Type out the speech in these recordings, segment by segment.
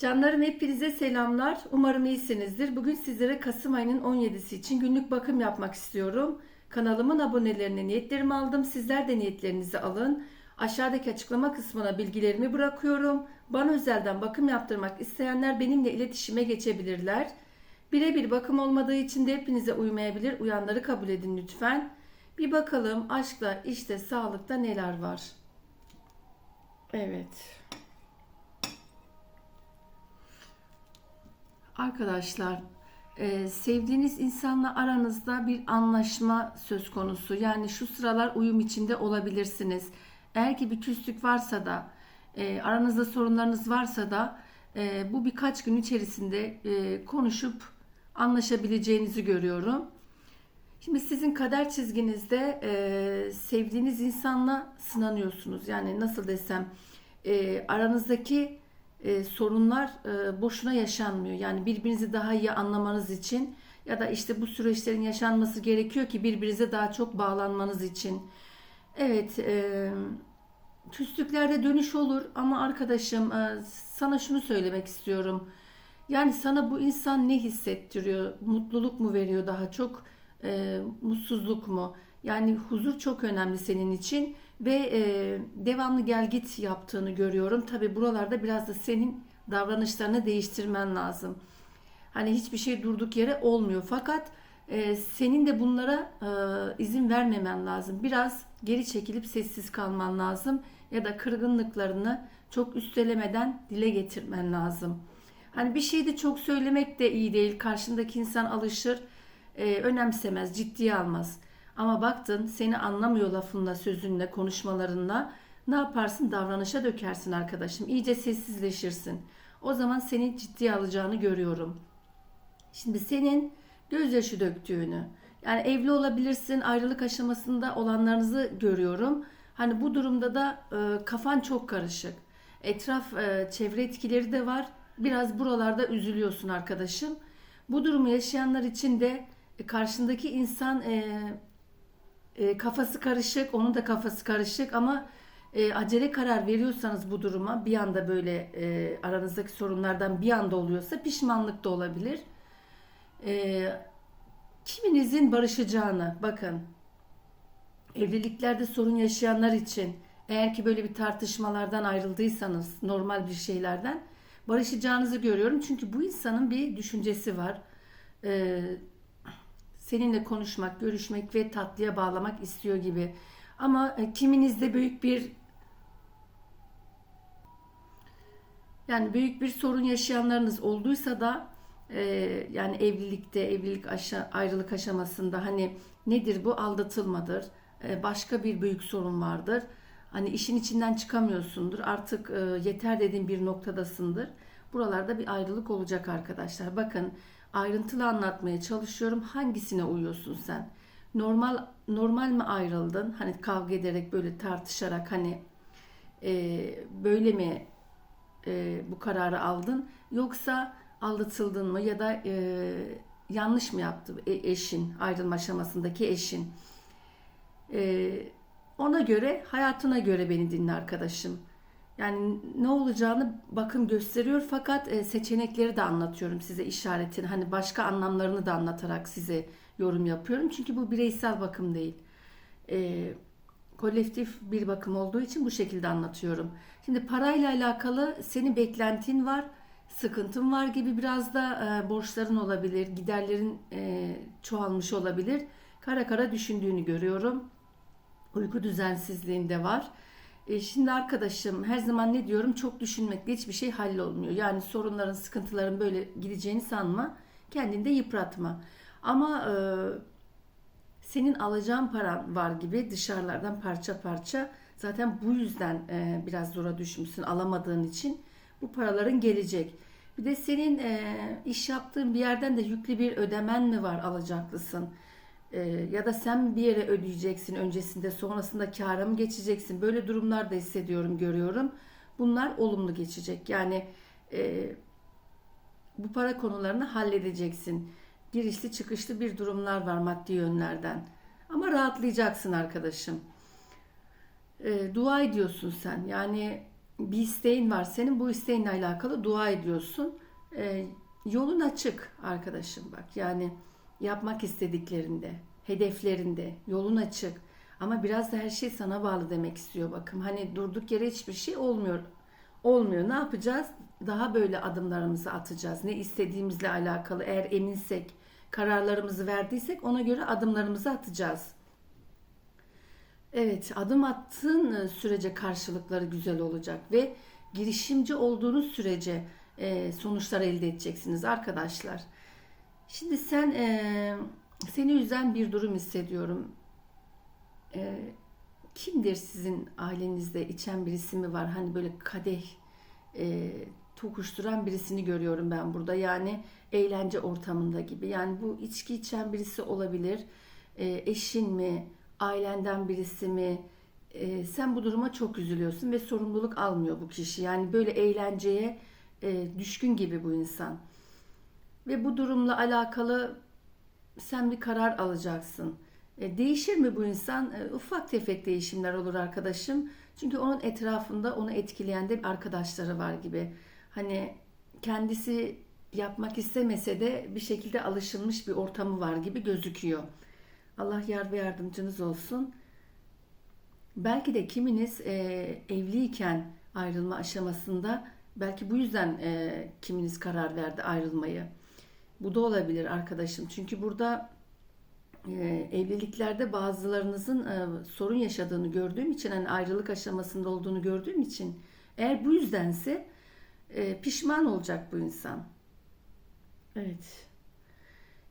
Canlarım hepinize selamlar. Umarım iyisinizdir. Bugün sizlere Kasım ayının 17'si için günlük bakım yapmak istiyorum. Kanalımın abonelerine niyetlerimi aldım. Sizler de niyetlerinizi alın. Aşağıdaki açıklama kısmına bilgilerimi bırakıyorum. Bana özelden bakım yaptırmak isteyenler benimle iletişime geçebilirler. Birebir bakım olmadığı için de hepinize uymayabilir. Uyanları kabul edin lütfen. Bir bakalım aşkla, işte, sağlıkta neler var. Evet. Arkadaşlar, e, sevdiğiniz insanla aranızda bir anlaşma söz konusu. Yani şu sıralar uyum içinde olabilirsiniz. Eğer ki bir küslük varsa da, e, aranızda sorunlarınız varsa da e, bu birkaç gün içerisinde konuşup anlaşabileceğinizi görüyorum. Şimdi sizin kader çizginizde e, sevdiğiniz insanla sınanıyorsunuz. Yani nasıl desem e, aranızdaki e, sorunlar e, boşuna yaşanmıyor. Yani birbirinizi daha iyi anlamanız için ya da işte bu süreçlerin yaşanması gerekiyor ki birbirinize daha çok bağlanmanız için. Evet, e, küslüklerde dönüş olur ama arkadaşım e, sana şunu söylemek istiyorum. Yani sana bu insan ne hissettiriyor? Mutluluk mu veriyor daha çok? e, mutsuzluk mu? Yani huzur çok önemli senin için ve e, devamlı gel git yaptığını görüyorum. Tabi buralarda biraz da senin davranışlarını değiştirmen lazım. Hani hiçbir şey durduk yere olmuyor. Fakat e, senin de bunlara e, izin vermemen lazım. Biraz geri çekilip sessiz kalman lazım. Ya da kırgınlıklarını çok üstelemeden dile getirmen lazım. Hani bir şeyi de çok söylemek de iyi değil. Karşındaki insan alışır e, önemsemez, ciddiye almaz. Ama baktın seni anlamıyor lafınla, sözünle, konuşmalarınla ne yaparsın? Davranışa dökersin arkadaşım. İyice sessizleşirsin. O zaman seni ciddiye alacağını görüyorum. Şimdi senin gözyaşı döktüğünü, yani evli olabilirsin, ayrılık aşamasında olanlarınızı görüyorum. Hani bu durumda da e, kafan çok karışık. Etraf, e, çevre etkileri de var. Biraz buralarda üzülüyorsun arkadaşım. Bu durumu yaşayanlar için de e, karşındaki insan e, e, kafası karışık, onun da kafası karışık ama e, acele karar veriyorsanız bu duruma bir anda böyle e, aranızdaki sorunlardan bir anda oluyorsa pişmanlık da olabilir. E, kiminizin barışacağını bakın evliliklerde sorun yaşayanlar için eğer ki böyle bir tartışmalardan ayrıldıysanız normal bir şeylerden barışacağınızı görüyorum. Çünkü bu insanın bir düşüncesi var. Ee, seninle konuşmak, görüşmek ve tatlıya bağlamak istiyor gibi. Ama e, kiminizde büyük bir yani büyük bir sorun yaşayanlarınız olduysa da e, yani evlilikte, evlilik aşa, ayrılık aşamasında hani nedir bu aldatılmadır, e, başka bir büyük sorun vardır. Hani işin içinden çıkamıyorsundur. Artık e, yeter dediğin bir noktadasındır. Buralarda bir ayrılık olacak arkadaşlar. Bakın ayrıntılı anlatmaya çalışıyorum. Hangisine uyuyorsun sen? Normal normal mi ayrıldın? Hani kavga ederek böyle tartışarak hani e, böyle mi e, bu kararı aldın? Yoksa aldatıldın mı ya da e, yanlış mı yaptı e, eşin ayrılma aşamasındaki eşin? E, ona göre hayatına göre beni dinle arkadaşım. Yani ne olacağını bakım gösteriyor fakat e, seçenekleri de anlatıyorum size işaretin. Hani başka anlamlarını da anlatarak size yorum yapıyorum. Çünkü bu bireysel bakım değil. E, kolektif bir bakım olduğu için bu şekilde anlatıyorum. Şimdi parayla alakalı senin beklentin var, sıkıntın var gibi biraz da e, borçların olabilir, giderlerin e, çoğalmış olabilir. Kara kara düşündüğünü görüyorum. Uyku düzensizliğinde var. E, şimdi arkadaşım her zaman ne diyorum çok düşünmekle hiçbir şey hallolmuyor. Yani sorunların, sıkıntıların böyle gideceğini sanma. Kendini de yıpratma. Ama e, senin alacağın paran var gibi dışarılardan parça parça. Zaten bu yüzden e, biraz zora düşmüşsün alamadığın için. Bu paraların gelecek. Bir de senin e, iş yaptığın bir yerden de yüklü bir ödemen mi var alacaklısın? E, ya da sen bir yere ödeyeceksin öncesinde sonrasında kâra mı geçeceksin? Böyle durumlar da hissediyorum, görüyorum. Bunlar olumlu geçecek. Yani e, bu para konularını halledeceksin. Girişli çıkışlı bir durumlar var maddi yönlerden. Ama rahatlayacaksın arkadaşım. E, dua ediyorsun sen. Yani bir isteğin var senin bu isteğinle alakalı dua ediyorsun. E, yolun açık arkadaşım bak yani yapmak istediklerinde, hedeflerinde yolun açık. Ama biraz da her şey sana bağlı demek istiyor bakım. Hani durduk yere hiçbir şey olmuyor. Olmuyor. Ne yapacağız? Daha böyle adımlarımızı atacağız. Ne istediğimizle alakalı eğer eminsek, kararlarımızı verdiysek ona göre adımlarımızı atacağız. Evet, adım attığın e, sürece karşılıkları güzel olacak ve girişimci olduğunuz sürece e, sonuçlar elde edeceksiniz arkadaşlar. Şimdi sen e, seni üzen bir durum hissediyorum. E, kimdir sizin ailenizde içen birisi mi var? Hani böyle kadeh e, tokuşturan birisini görüyorum ben burada. Yani eğlence ortamında gibi. Yani bu içki içen birisi olabilir. E, eşin mi? Ailenden birisi mi? E, sen bu duruma çok üzülüyorsun ve sorumluluk almıyor bu kişi. Yani böyle eğlenceye e, düşkün gibi bu insan. Ve bu durumla alakalı sen bir karar alacaksın. E, değişir mi bu insan? E, ufak tefek değişimler olur arkadaşım. Çünkü onun etrafında onu etkileyen de arkadaşları var gibi. Hani kendisi yapmak istemese de bir şekilde alışılmış bir ortamı var gibi gözüküyor. Allah yar ve yardımcınız olsun. Belki de kiminiz e, evliyken ayrılma aşamasında belki bu yüzden e, kiminiz karar verdi ayrılmayı. Bu da olabilir arkadaşım. Çünkü burada e, evliliklerde bazılarınızın e, sorun yaşadığını gördüğüm için hani ayrılık aşamasında olduğunu gördüğüm için eğer bu yüzdense e, pişman olacak bu insan. Evet.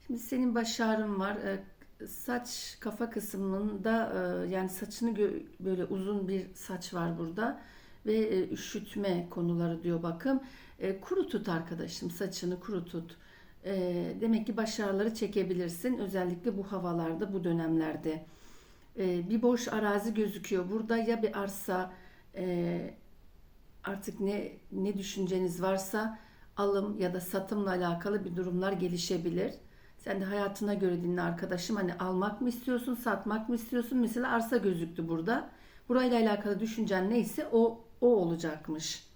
Şimdi senin baş ağrın var. E, saç kafa kısmında e, yani saçını böyle uzun bir saç var burada ve e, üşütme konuları diyor bakım. E, kuru tut arkadaşım saçını kuru tut. E, demek ki baş ağrıları çekebilirsin özellikle bu havalarda bu dönemlerde. E, bir boş arazi gözüküyor burada ya bir arsa e, artık ne ne düşünceniz varsa alım ya da satımla alakalı bir durumlar gelişebilir. Sen de hayatına göre dinle arkadaşım. Hani almak mı istiyorsun, satmak mı istiyorsun? Mesela arsa gözüktü burada. Burayla alakalı düşüncen neyse o o olacakmış.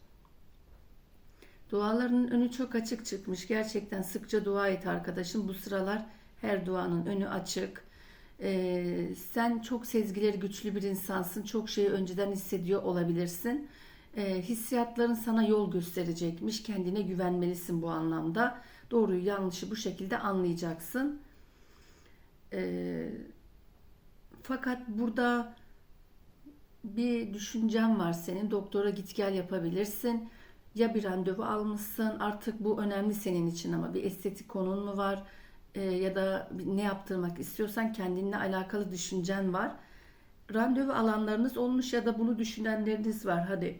Dualarının önü çok açık çıkmış. Gerçekten sıkça dua et arkadaşım. Bu sıralar her duanın önü açık. Ee, sen çok sezgileri güçlü bir insansın. Çok şeyi önceden hissediyor olabilirsin. Ee, hissiyatların sana yol gösterecekmiş. Kendine güvenmelisin bu anlamda. Doğruyu yanlışı bu şekilde anlayacaksın. Ee, fakat burada bir düşüncen var senin. Doktora git gel yapabilirsin. Ya bir randevu almışsın artık bu önemli senin için ama bir estetik konun mu var Ee, ya da ne yaptırmak istiyorsan kendinle alakalı düşüncen var. Randevu alanlarınız olmuş ya da bunu düşünenleriniz var. Hadi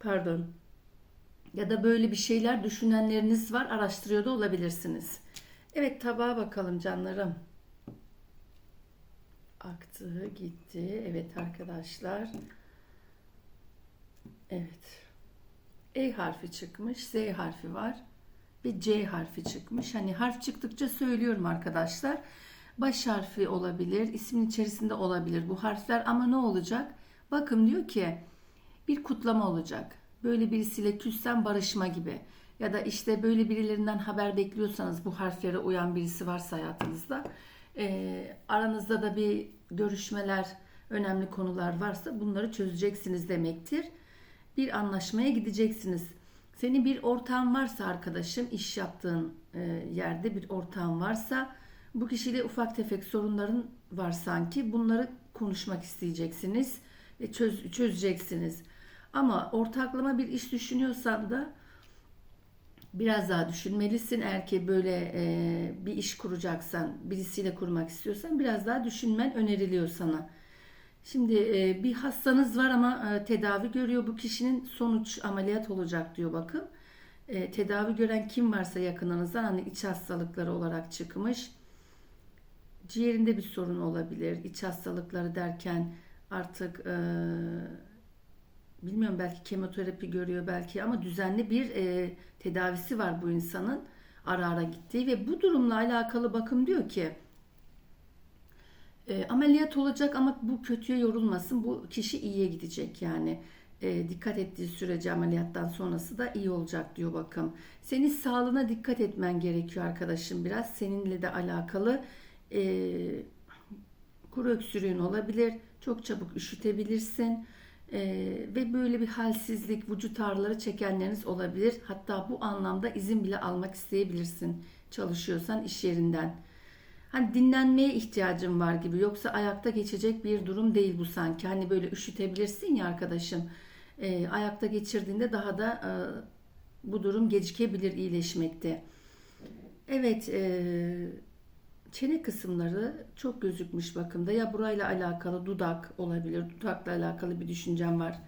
pardon ya da böyle bir şeyler düşünenleriniz var araştırıyor da olabilirsiniz. Evet tabağa bakalım canlarım. Aktı gitti. Evet arkadaşlar. Evet. E harfi çıkmış. Z harfi var. Bir C harfi çıkmış. Hani harf çıktıkça söylüyorum arkadaşlar. Baş harfi olabilir. ismin içerisinde olabilir bu harfler. Ama ne olacak? Bakın diyor ki bir kutlama olacak. Böyle birisiyle küssen barışma gibi. Ya da işte böyle birilerinden haber bekliyorsanız bu harflere uyan birisi varsa hayatınızda e, aranızda da bir görüşmeler, önemli konular varsa bunları çözeceksiniz demektir. Bir anlaşmaya gideceksiniz. Senin bir ortağın varsa arkadaşım, iş yaptığın e, yerde bir ortağın varsa bu kişiyle ufak tefek sorunların var sanki. Bunları konuşmak isteyeceksiniz ve çöz, çözeceksiniz. Ama ortaklama bir iş düşünüyorsan da biraz daha düşünmelisin. Eğer ki böyle e, bir iş kuracaksan, birisiyle kurmak istiyorsan biraz daha düşünmen öneriliyor sana. Şimdi e, bir hastanız var ama e, tedavi görüyor bu kişinin sonuç ameliyat olacak diyor bakın. E, tedavi gören kim varsa yakınınızdan hani iç hastalıkları olarak çıkmış. Ciğerinde bir sorun olabilir. İç hastalıkları derken artık bilmiyorum belki kemoterapi görüyor belki ama düzenli bir tedavisi var bu insanın ara ara gittiği ve bu durumla alakalı bakım diyor ki e, ameliyat olacak ama bu kötüye yorulmasın bu kişi iyiye gidecek yani e, dikkat ettiği sürece ameliyattan sonrası da iyi olacak diyor bakım. Senin sağlığına dikkat etmen gerekiyor arkadaşım biraz. Seninle de alakalı e, kuru öksürüğün olabilir. Çok çabuk üşütebilirsin. E, ve böyle bir halsizlik, vücut ağrıları çekenleriniz olabilir. Hatta bu anlamda izin bile almak isteyebilirsin çalışıyorsan iş yerinden. Hani dinlenmeye ihtiyacın var gibi yoksa ayakta geçecek bir durum değil bu sanki. Hani böyle üşütebilirsin ya arkadaşım. E, ayakta geçirdiğinde daha da e, bu durum gecikebilir iyileşmekte. Evet, e, çene kısımları çok gözükmüş bakımda. Ya burayla alakalı dudak olabilir, dudakla alakalı bir düşüncem var.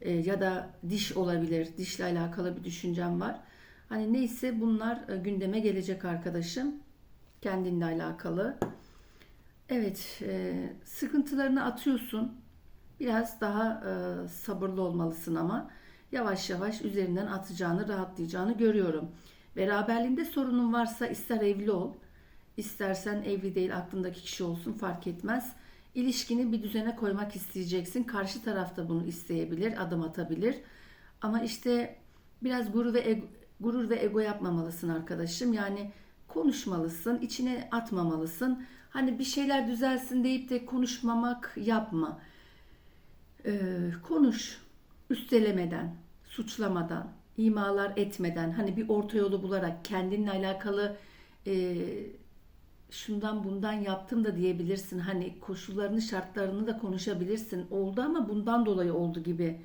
E, ya da diş olabilir, dişle alakalı bir düşüncem var. Hani neyse bunlar e, gündeme gelecek arkadaşım. Kendinle alakalı. Evet, e, sıkıntılarını atıyorsun. Biraz daha e, sabırlı olmalısın ama yavaş yavaş üzerinden atacağını, rahatlayacağını görüyorum. Beraberliğinde sorunun varsa ister evli ol, istersen evli değil aklındaki kişi olsun fark etmez. İlişkini bir düzene koymak isteyeceksin. Karşı taraf da bunu isteyebilir, adım atabilir. Ama işte biraz gurur ve ego, gurur ve ego yapmamalısın arkadaşım. Yani konuşmalısın, içine atmamalısın. Hani bir şeyler düzelsin deyip de konuşmamak yapma. Ee, konuş, üstelemeden, suçlamadan, imalar etmeden, hani bir orta yolu bularak kendinle alakalı e, şundan bundan yaptım da diyebilirsin. Hani koşullarını, şartlarını da konuşabilirsin. Oldu ama bundan dolayı oldu gibi.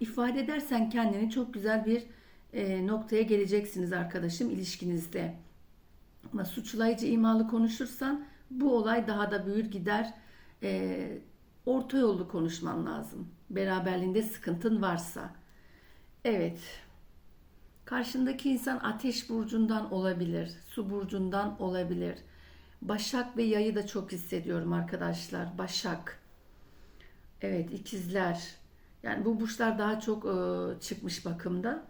ifade edersen kendini çok güzel bir e, noktaya geleceksiniz arkadaşım ilişkinizde. Ama suçlayıcı imalı konuşursan bu olay daha da büyür gider. E, orta yollu konuşman lazım. Beraberliğinde sıkıntın varsa. Evet. Karşındaki insan ateş burcundan olabilir, su burcundan olabilir. Başak ve yayı da çok hissediyorum arkadaşlar. Başak. Evet, ikizler. Yani bu burçlar daha çok e, çıkmış bakımda.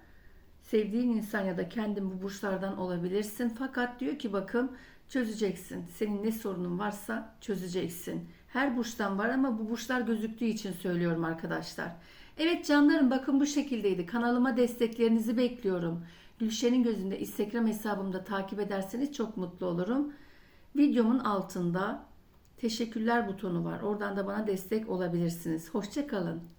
Sevdiğin insan ya da kendin bu burçlardan olabilirsin. Fakat diyor ki bakım çözeceksin. Senin ne sorunun varsa çözeceksin. Her burçtan var ama bu burçlar gözüktüğü için söylüyorum arkadaşlar. Evet canlarım bakın bu şekildeydi. Kanalıma desteklerinizi bekliyorum. Gülşen'in gözünde Instagram hesabımda takip ederseniz çok mutlu olurum. Videomun altında teşekkürler butonu var. Oradan da bana destek olabilirsiniz. Hoşçakalın.